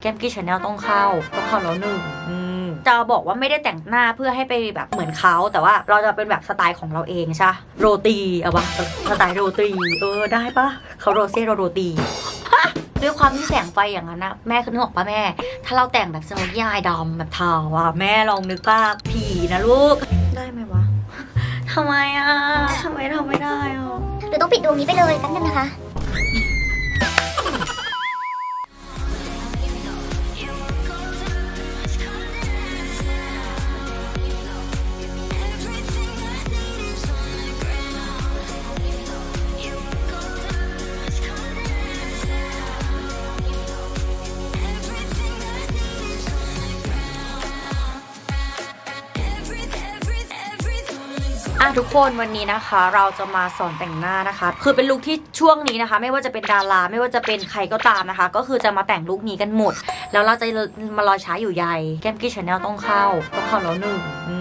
แก้มกี้ชาแนลต้องเข้าต้องเข้าแล้วหนึ่งอืมจะบอกว่าไม่ได้แต่งหน้าเพื่อให้ไปแบบเหมือนเขาแต่ว่าเราจะเป็นแบบสไตล์ของเราเองใช่ปะโรตีเอาวะสไตล์โรตีเออได้ปะเขาโรเซ่เราโรตีด้วยความที่แสงไฟอย่างนั้นนะแม่คือนึกออกปะแม่ ถ้าเราแต่งแบบสโมกี้อายดำแบบเทาอะแม่ลองนึกภาพผีนะลูกได้ไหมวะทำไมอะทำไมทำไม่ได้อะหรือต้องปิดดวงนี้ไปเลยแป๊บนึงนะคะ อะทุกคนวันนี้นะคะ เราจะมาสอนแต่งหน้านะคะ คือเป็นลุคที่ช่วงนี้นะคะ ไม่ว่าจะเป็นดารา ไม่ว่าจะเป็นใครก็ตามนะคะ ก็คือจะมาแต่งลุคนี้กันหมด แล้วเราจะมารอช้าอยู่ใยแก้มกี้ชาแนลต้องเข้าต้องเข้าแล้วหนึ่งอื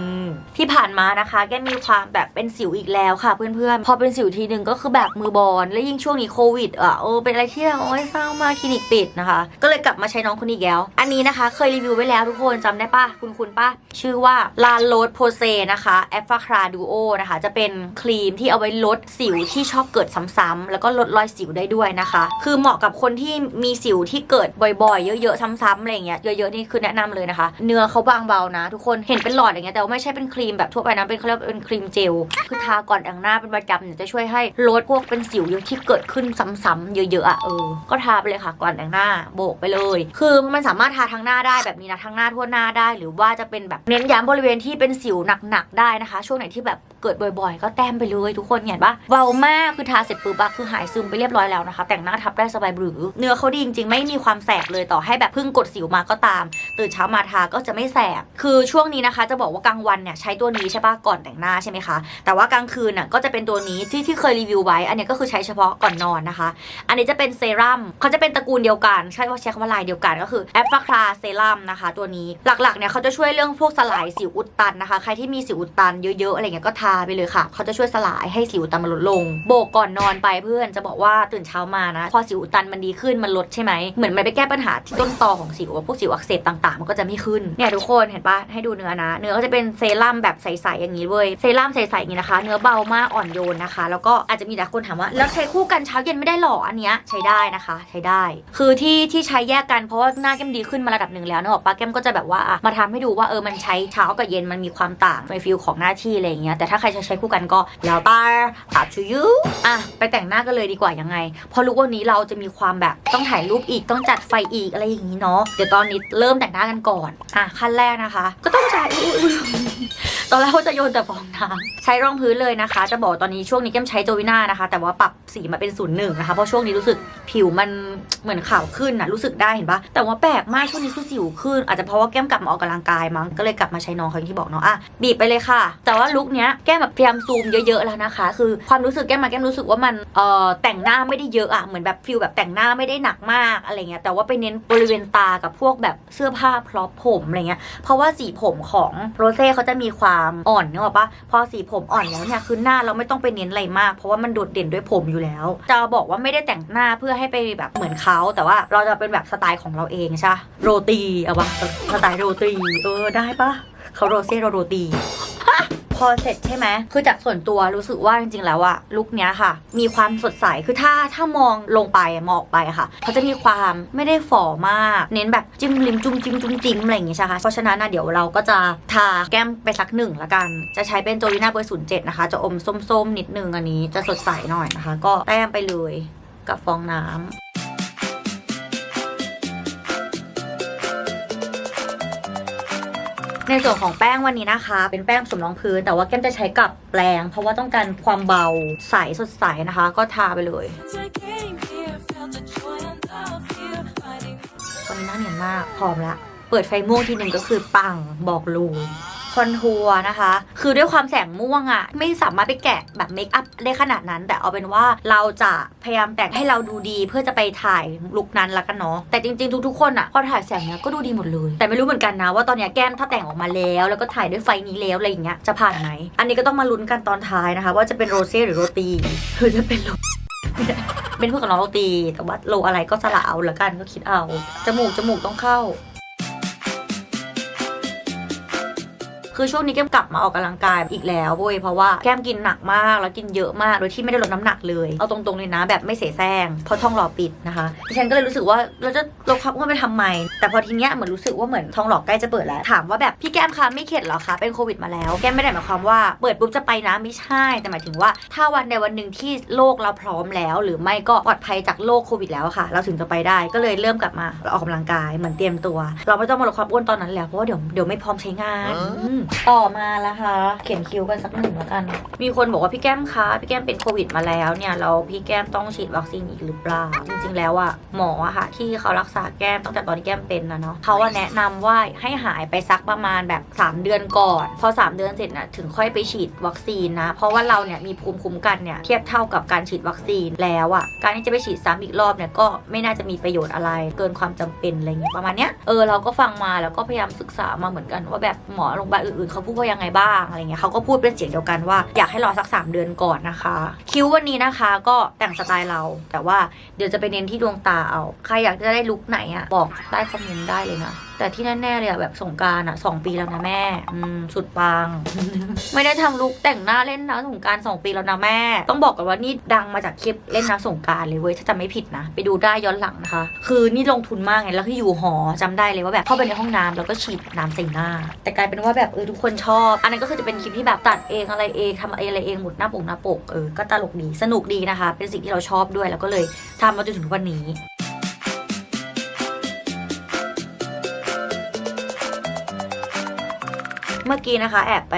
ที่ผ่านมานะคะแก้มมีความแบบเป็นสิวอีกแล้วค่ะ เพื่อนๆ พอเป็นสิวทีหนึ่งก็คือแบบมือบอลและยิ่งช่วงนี้โควิดอะโอ้เป็นอะไรที่แบบโอ้ยเศร้ามากคลินิกปิดนะคะ ก็เลยกลับมาใช้น้องคนนี้แล้วอันนี้นะคะ เคยรีวิวไว้แล้วทุกคนจำได้ปะคุณคุณปะชื่อว่าลาโรสโพเซนะคะแอฟฟาคราดูโอนะคะ จะเป็นครีมที่เอาไว้ลดสิวที่ชอบเกิดซ้ำๆแล้วก็ลดรอยสิวได้ด้วยนะคะ คือเหมาะกับคนที่มีสิวที่เกิดบ่อยๆ เยอะๆ ซ้ำๆอะไรเงี้ยเยอะๆนี่คือแนะนำเลยนะคะ เนื้อเขาบางเบานะ ทุกคนเห็นเป็นหลอดอย่างเงี้ยแต่ว่าไม่ใช่เป็นครีมมแบบทั่วไปนะเป็นเขาเรียกว่าเป็นครีมเจลคือทาก่อนแต่งหน้าเป็นประจำเนี่ยจะช่วยให้ลดพวกเป็นสิวที่เกิดขึ้นซ้ำๆเยอะๆอะเออก็ทาไปเลยค่ะก่อนแต่งหน้าโบกไปเลย คือมันสามารถทาทั้งหน้าได้แบบนี้นะทั้งหน้าทั่วหน้าได้ หรือว่าจะเป็นแบบเน้นย้ำบริเวณที่เป็นสิวหนักๆได้นะคะ ช่วงไหนที่แบบเกิดบ่อยๆ ก็แต้มไปเลยทุกคนเห็นปะเบามากคือทาเสร็จปุ๊บอะคือหายซึมไปเรียบร้อยแล้วนะคะ แต่งหน้าทับได้สบายหรือ เนื้อเขาดีจริงๆ ไม่มีความแสบเลยต่อให้แบบเพิ่งกดสิวมาก็ตาม ตื่นเช้ามาทาก็จะไม่แสบ คือช่วงนี้นะคะ จะบอกว่ากลางวันเนี่ยใช้ตัวนี้ใช่ปะก่อนแต่งหน้าใช่ไหมคะ แต่ว่ากลางคืนน่ะก็จะเป็นตัวนี้ที่ที่เคยรีวิวไว้ อันนี้ก็คือใช้เฉพาะก่อนนอนนะคะ อันนี้จะเป็นเซรั่มเขาจะเป็นตระกูลเดียวกัน ใช่ว่าใช้คำว่าลายเดียวกันก็คือแอฟฟาคลาเซรั่มนะคะ ตัวนี้หลักๆเนี่ยเขาจะช่วยเรื่องพวกสลายสิวอุดตันนะคะ ใครที่มีสิวอุดตันเยอะๆอะไรเงี้ยก็ทาไปเลยค่ะเขาจะช่วยสลายให้สิวตันมันลดลง โบกก่อนนอนไปเพื่อนจะบอกว่าตื่นเช้ามานะ พอสิวอุดตันมันดีขึ้นมันลดใช่ไหมเหมือนมันไปแก้ปัญหาที่ต้นตอของสิวพวกสิวอักเสบต่างๆ มันก็จะไม่ขึ้นเนี่ยทุกคนเห็นปะให้ดูเนื้อนะ เนื้อก็จะเป็นเซรั่มแบบใสๆอย่างนี้เว้ยเซรั่มใสๆอย่างนี้นะคะ เนื้อเบามากอ่อนโยนนะคะ แล้วก็อาจจะมีหลายคนถามว่า แล้วใช้คู่กันเช้าเย็นไม่ได้หรออันเนี้ยใช้ได้นะคะ ใช้ได้ คือที่ที่ใช้แยกกันเพราะว่าหน้าแก้มดีขึ้นมาระดับหนึ่งแล้วเนกอะปะแก้มก็จะแบบว่าอะมาทำให้ดูว่าเออมันใช้เช้ากับเย็นมันมีความต่างในฟิลของหน้าที่อะไรอย่างเงี้ยแต่ถ้าใครจะใช้คู่กันก็แล้วแต่ up to you อะไปแต่งหน้ากันเลยดีกว่ายังไงพราะรู้ว่าวันนี้เราจะมีความแบบต้องถ่ายรูปอีกต้องจัดไฟอีกอะไรอย่างนี้เนาะเดี๋ยวตอนนี้เริ่มแต่งหน้ากันก่อนอะขั้นแรกนะคะ ก็ต้องใช้ ตอนแรกว่าจะโยนแต่ฟองน้ำใช้รองพื้นเลยนะคะ จะบอกตอนนี้ช่วงนี้แก้มใช้โจวิน่านะคะ แต่ว่าปรับสีมาเป็นศูนย์หนึ่งนะคะ เพราะช่วงนี้รู้สึกผิวมันเหมือนขาวขึ้นนะรู้สึกได้เห็นปะแต่ว่าแปลกมากช่วงนี้คือสิวขึ้น อาจจะเพราะว่าแก้มกลับมาออกกำลังกายมั้งก็เลยกลับมาใช้น้องเขาอย่างที่บอกเนาะอะบีบไปเลยค่ะ แต่ว่าลุคเนี้ยแก้มแบบพยายามซูมเยอะๆแล้วนะคะ คือความรู้สึกแก้มมาแก้มรู้สึกว่ามันเอ่อแต่งหน้าไม่ได้เยอะอะเหมือนแบบฟิลแบบแต่งหน้าไม่ได้หนักมากอะไรเงี้ยแต่ว่าไปเน้นบริเวณตากับพวกแบบเสื้อผ้าพร็อพผมอะไรเงี้ยเพราะว่าสีผมของโรเซ่เขาจะมีความอ่อนเนกอะปะพอสีผมอ่อนแล้วเนี่ยคือหน้าเราไม่ต้องไปเน้นอะไรมาก เพราะว่ามันโดดเด่นด้วยผมอยู่แล้ว จะบอกว่าไม่ได้แต่งหน้าเพื่อให้ไปแบบเหมือนเขาแต่ว่าเราจะเป็นแบบสไตล์ของเราเองใช่โรตีเอาวะสไตล์โรตีเออได้ปะเขาโรเซ่เราโรตี พอเสร็จใช่ไหมคือจากส่วนตัวรู้สึกว่าจริงๆแล้วอะลุคเนี้ยค่ะ มีความสดใสคือถ้าถ้ามองลงไปมองออกไปค่ะเขาจะมีความไม่ได้ฝ่อมาก เน้นแบบจิ้มลิมจุ้มจิ้มจุ้มจิ้มอะไรอย่างงี้ใช่ไหมเพราะฉะนั้นนะเดี๋ยวเราก็จะทาแก้มไปสักหนึ่งละกัน จะใช้เป็นโจลิน่าเบอร์ศูนย์เจ็ดนะคะ จะอมส้มๆนิดนึงอันนี้จะสดใสหน่อยนะคะ ก็แต้มไปเลยกับฟองน้ำ ในส่วนของแป้งวันนี้นะคะ เป็นแป้งผสมรองพื้น แต่ว่าแก้มจะใช้กับแปรง เพราะว่าต้องการความเบาใสสดใสนะคะ ก็ทาไปเลยตอนนี้หน้าเนียนมากพร้อมละ เปิดไฟม่วงทีหนึ่งก็คือปังบอกลู คอนทัวร์นะคะ คือด้วยความแสงม่วงอะ่ะ ไม่สามารถไปแกะแบบเมคอัพได้ขนาดนั้น แต่เอาเป็นว่าเราจะพยายามแต่งให้เราดูดีเพื่อจะไปถ่ายลุคนั้นละกันเนาะแต่จริง ๆ ทุกๆคนอะ่ะพอถ่ายแสงเนี้ยก็ดูดีหมดเลย แต่ไม่รู้เหมือนกันนะว่าตอนเนี้ยแก้มถ้าแต่งออกมาแล้ว แล้วก็ถ่ายด้วยไฟนี้แล้วอะไรอย่างเงี้ยจะผ่านไหมอันนี้ก็ต้องมาลุ้นกันตอนท้ายนะคะ ว่าจะเป็นโรเซ่หรือโรตีหรือจะเป็นโรเป็นเพื่อนกับน้องโรตีแต่ว่าโลอะไรก็สละเอาละกันก็คิดเอาจมูกจมูกต้องเข้า คือช่วงนี้แก้มกลับมาออกกำลังกายอีกแล้วเว้ยเพราะว่าแก้มกินหนักมากแล้วกินเยอะมากโดยที่ไม่ได้ลดน้ำหนักเลยเอาตรงๆเลยนะแบบไม่เสแสร้งเพราะท้องหล่อปิดนะคะดิฉันก็เลยรู้สึกว่าเราจะลดความอ้วนไปทำไม แต่พอทีเนี้ยเหมือนรู้สึกว่าเหมือนท้องหล่อใกล้จะเปิดแล้วถามว่าแบบพี่แก้มคะไม่เข็ดเหรอคะเป็นโควิดมาแล้วแก้มไม่ได้หมายความว่าเปิดปุ๊บจะไปนะไม่ใช่แต่หมายถึงว่า ถ้าวันใดวันหนึ่งที่โลกเราพร้อมแล้ว หรือไม่ก็ปลอดภัยจากโรคโควิดแล้วอะค่ะ เราถึงจะไปได้ก็เลยเริ่มกลับมาออกกำลังกายเหมือนเตรียมตัว เราไม่ต้องมาลดความอ้วนตอนนั้นแล้วเพราะว่าเดี๋ยวเดี๋ยวไม่พร้อมใช้งานอืมต่อมาละคะ เขียนคิ้วกันสักหนึ่งแล้วกัน มีคนบอกว่าพี่แก้มคะพี่แก้มเป็นโควิดมาแล้วเนี่ยเราพี่แก้มต้องฉีดวัคซีนอีกหรือเปล่า จริง ๆ แล้วอะหมออะค่ะ ที่เขารักษาแก้มตั้งแต่ตอนที่แก้มเป็นนะเนาะเขาว่าแนะนำว่าให้หายไปสักประมาณแบบ 3 เดือนก่อน พอ 3 เดือนเสร็จนะถึงค่อยไปฉีดวัคซีนนะ เพราะว่าเราเนี่ยมีภูมิคุ้มกันเนี่ยเทียบเท่ากับการฉีดวัคซีนแล้วอะการที่จะไปฉีดซ้ำอีกรอบเนี่ยก็ไม่น่าจะมีประโยชน์อะไรเกินความจำเป็นอะไรเงี้ยประมาณเนี้ยเออเราก็ฟังมาแล้วก็พยายามศึกษามาเหมือนกันว่าแบบหมอโรงพยาบาลอื่นๆเขาพูดว่ายังไงบ้างอะไรเงี้ยเขาก็พูดเป็นเสียงเดียวกันว่า อยากให้รอสัก 3 เดือนก่อนนะคะ คิ้ววันนี้นะคะก็แต่งสไตล์เรา แต่ว่าเดี๋ยวจะไปเน้นที่ดวงตาเอา ใครอยากจะได้ลุคไหนอะบอกใต้คอมเมนต์ได้เลยนะ แต่ที่แน่ๆเลยอะแบบสงกรารอะสองปีแล้วนะแม่ อืมสุดปัง ไม่ได้ทำลุคแต่งหน้าเล่นน้ำสงกรารสองปีแล้วนะแม่ ต้องบอกกันว่านี่ดังมาจากคลิปเล่นน้ำสงกรารเลยเว้ยถ้าจำไม่ผิดนะ ไปดูได้ย้อนหลังนะคะ คือนี่ลงทุนมากไงแล้วคืออยู่หอจำได้เลยว่าแบบเข้าไปในห้องน้ำแล้วก็ฉีดน้ำใส่หน้า แต่กลายเป็นว่าแบบเออทุกคนชอบ อันนั้นก็คือจะเป็นคลิปที่แบบตัดเองอะไรเองทำอะไรเองหมุดหน้าปกหน้าปกเออก็ตลกดีสนุกดีนะคะ เป็นสิ่งที่เราชอบด้วยแล้วก็เลยทำมาจนถึงทุกวันนี้ เมื่อกี้นะคะแอบไป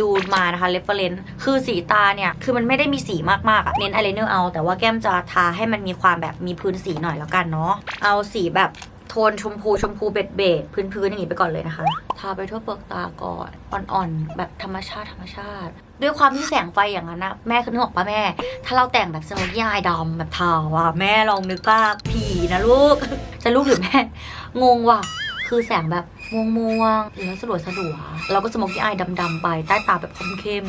ดูมานะคะเรฟเฟรนซ์คือสีตาเนี่ย คือมันไม่ได้มีสีมากๆอะเน้นอายไลเนอร์เอา แต่ว่าแก้มจะทาให้มันมีความแบบมีพื้นสีหน่อยแล้วกันเนาะเอาสีแบบโทนชมพูชมพูเบดเบดพื้นพื้นๆอย่างนี้ไปก่อนเลยนะคะ ทาไปทั่วเปลือกตาก่อนอ่อนๆ แบบธรรมชาติธรรมชาติ ด้วยความที่แสงไฟอย่างนั้นนะแม่คือนึกออกปะแม่ ถ้าเราแต่งแบบสโมกี้อายดำแบบทาว่ะแม่ลองนึกว่าผีนะลูก จะลูกหรือแม่ งงว่ะ คือแสงแบบม่วงม่วงๆหรือสลัวสลัวเราก็สโมกี้อายดำๆไปใต้ตาแบบเข้ม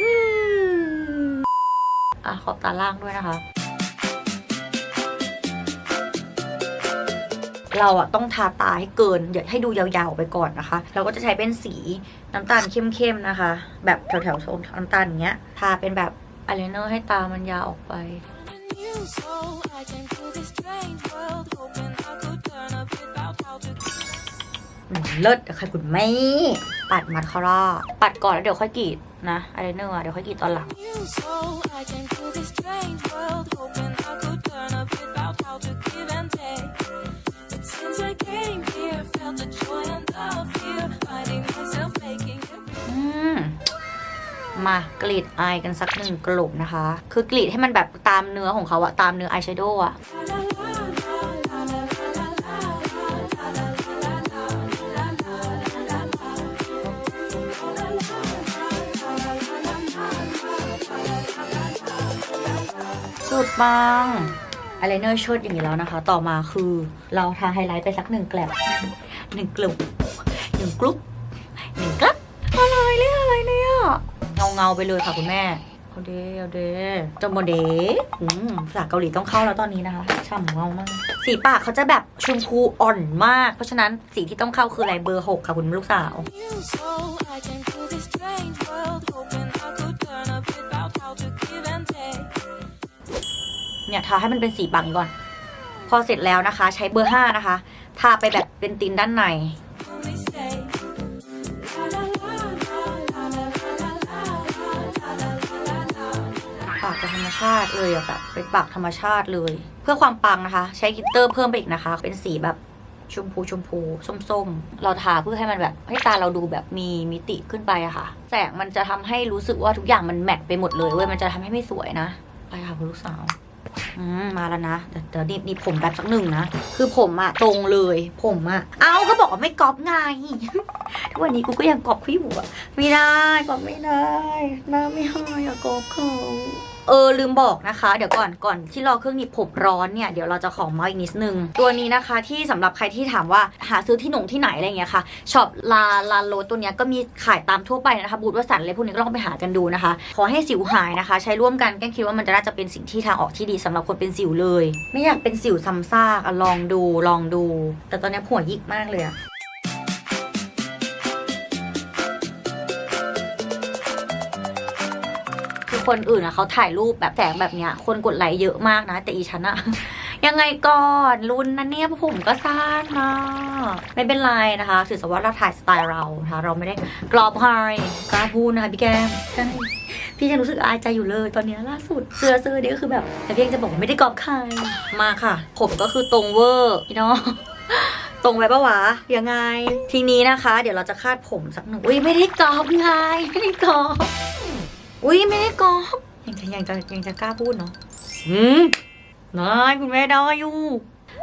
อืมอะขอบตาล่างด้วยนะคะ เราอะต้องทาตาให้เกินอย่าให้ดูยาวๆไปก่อนนะคะ เราก็จะใช้เป็นสีน้ำตาลเข้มๆนะคะ แบบแถวๆโซนน้ำตาลอย่างเงี้ย ทาเป็นแบบอายไลเนอร์ให้ตามันยาวออกไป อืมเลิศอะค่ะคุณแม่ปัดมัดคาร่าปัดก่อนแล้วเดี๋ยวค่อยกรีดนะอายไลเนอร์อะเดี๋ยวค่อยกรีดตอนหลัง you, so I came to this strange world, hoping I could learn a bit about how to give and take. But since I came here, felt the joy and the fear, finding myself making every อืมมากรีดอายกันสักหนึ่งกลุ่มนะคะ คือกรีดให้มันแบบตามเนื้อของเขาอะตามเนื้ออายแชโดว์อะ ปังอายไลเนอร์เชิดอย่างนี้แล้วนะคะ ต่อมาคือเราทาไฮไลท์ไปสักหนึ่งแกลบหนึ่งกลุ่มหนึ่งกลุ่มหนึ่งกลับอะไรเนี่ยอะไรเนี่ยเงาเงาไปเลยค่ะคุณแม่เอาเดเอาเดจมโมเดอืมภาษาเกาหลีต้องเข้าแล้วตอนนี้นะคะฉ่ำเงามาก สีปากเขาจะแบบชมพูอ่อนมาก เพราะฉะนั้นสีที่ต้องเข้าคืออะไรเบอร์หกค่ะคุณลูกสาว เนี่ยทาให้มันเป็นสีบางก่อน พอเสร็จแล้วนะคะ ใช้เบอร์ห้านะคะ ทาไปแบบเป็นตินด้านในปากธรรมชาติเลยแบบเป็นปากธรรมชาติเลย เพื่อความปังนะคะ ใช้กิตเตอร์เพิ่มไปอีกนะคะ เป็นสีแบบชมพูชมพูส้มๆ เราทาเพื่อให้มันแบบให้ตาเราดูแบบมีมิติขึ้นไปอะค่ะ แสงมันจะทำให้รู้สึกว่าทุกอย่างมันแมทไปหมดเลยเว้ยมันจะทำให้ไม่สวยนะไปค่ะคุณลูกสาว อืมมาแล้วนะเดี๋ยวเดี๋ยวนี่นี่ผมแบบสักหนึ่งนะ คือผมอะตรงเลย ผมอะเอ้าก็บอกว่าไม่ก๊อปไง ทุกวันนี้กูก็ยังก๊อปขี้หัวไม่ได้ก๊อปไม่ได้หน้าไม่ให้อะก๊อปเขา เออลืมบอกนะคะ เดี๋ยวก่อนก่อนที่รอเครื่องหนีบผมร้อนเนี่ยเดี๋ยวเราจะขอเมาอีกนิดนึง ตัวนี้นะคะที่สำหรับใครที่ถามว่าหาซื้อที่หนงที่ไหนอะไรเงี้ยค่ะช็อปลาลาโลตัวเนี้ยก็มีขายตามทั่วไปนะคะบูธวสันต์อะไรพวกนี้ก็ลองไปหากันดูนะคะ ขอให้สิวหายนะคะ ใช้ร่วมกันแก้คิดว่ามันจะน่าจะเป็นสิ่งที่ทางออกที่ดีสำหรับคนเป็นสิวเลย ไม่อยากเป็นสิวซ้ำซากอะลองดูลองดู แต่ตอนนี้หัวยิกมากเลยอะ คนอื่นอะเขาถ่ายรูปแบบแสงแบบเนี้ย คนกดไลค์เยอะมากนะ แต่อีฉันอะยังไงก่อนรุนนะเนี่ยผมก็สั้นนะไม่เป็นไรนะคะ ถือซะว่าเราถ่ายสไตล์เรานะคะเราไม่ได้กรอบไฮกล้าพูดนะคะพี่แก้มใช่พี่ยังรู้สึกอายใจอยู่เลยตอนนี้ล่าสุดเสื้อเสื้อนี่ก็คือแบบ แต่พี่ยังจะบอกว่าไม่ได้กรอบใครมาค่ะ ผมก็คือตรงเวอร์พี่น้องตรงไปปะวะยังไง ทีนี้นะคะ เดี๋ยวเราจะคาดผมสักหนึ่งอุ้ยไม่ได้กรอบไงไม่ได้กรอบ อุ้ยไม่ได้กรอบยังจะยังจะยังจะกล้าพูดเนาะอืมนายคุณแม่ได้อยู่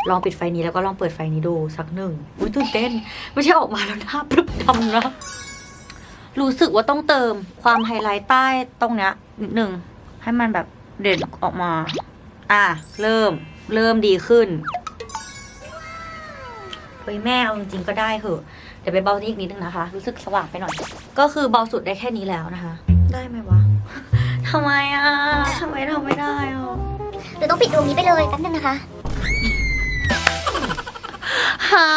ลองปิดไฟนี้แล้วก็ลองเปิดไฟนี้ดูสักหนึ่งอุ้ยตื่นเต้น ไม่ใช่ออกมาแล้วหน้าปรึกดำนะ รู้สึกว่าต้องเติมความไฮไลท์ใต้ตรงเนี้ยนิดหนึ่งให้มันแบบเด่นออกมา อะ เริ่ม เริ่มดีขึ้นเฮ้ยแม่เอาจริงๆก็ได้เหอะเดี๋ยวไปเบาที่อีกนิดนึงนะคะ รู้สึกสว่างไปหน่อย ก็คือเบาสุดได้แค่นี้แล้วนะคะ ได้ไหมวะ ทำไมอะทำไมทำไม่ได้อะหรือต้องปิดดวงนี้ไปเลยแป๊บนึงนะคะหา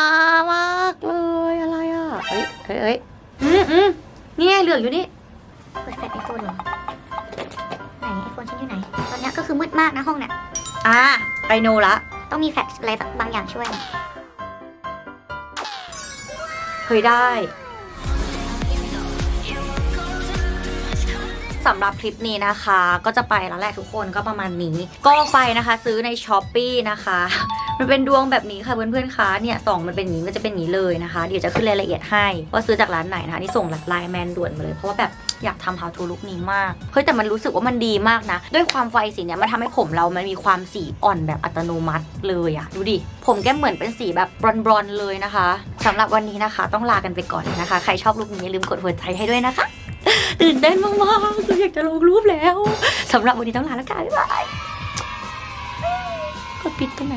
มากเลยอะไรอะเอ้ยเอ้ยเอ้ยอืมอืมนี่ไงเหลืองอยู่นี่เปิดแฟลชไอโฟนเหรอไหนไอโฟนฉันอยู่ไหน ตอนเนี้ยก็คือมืดมากนะห้องเนี่ยอะไปโนละต้องมีแฟลชอะไรบางอย่างช่วย เฮ้ยได้ สำหรับคลิปนี้นะคะ ก็จะไปแล้วแหละทุกคนก็ประมาณนี้ ก็ไปนะคะซื้อในช้อปปีนะคะ มันเป็นดวงแบบนี้ค่ะเพื่อนๆคะเนี่ยสองมันเป็นอย่างนี้มันจะเป็นอย่างนี้เลยนะคะ เดี๋ยวจะขึ้นรายละเอียดให้ว่าซื้อจากร้านไหนนะคะนี่ส่งไลน์แมนด่วนมาเลยเพราะว่าแบบอยากทำ how to look นี้มาก เฮ้ยแต่มันรู้สึกว่ามันดีมากนะ ด้วยความไฟสีเนี่ยมันทำให้ผมเรามันมีความสีอ่อนแบบอัตโนมัติเลยอะดูดิ ผมแก้มเหมือนเป็นสีแบบบรอนๆเลยนะคะสำหรับวันนี้นะคะ ต้องลากันไปก่อนนะคะ ใครชอบรูปนี้ลืมกดหัวใจให้ด้วยนะคะ ตื่นเต้นมากๆคืออยากจะลงรูปแล้วสำหรับวันนี้ต้องลาแล้วกันบ๊ายบายกดปิดตรงไหน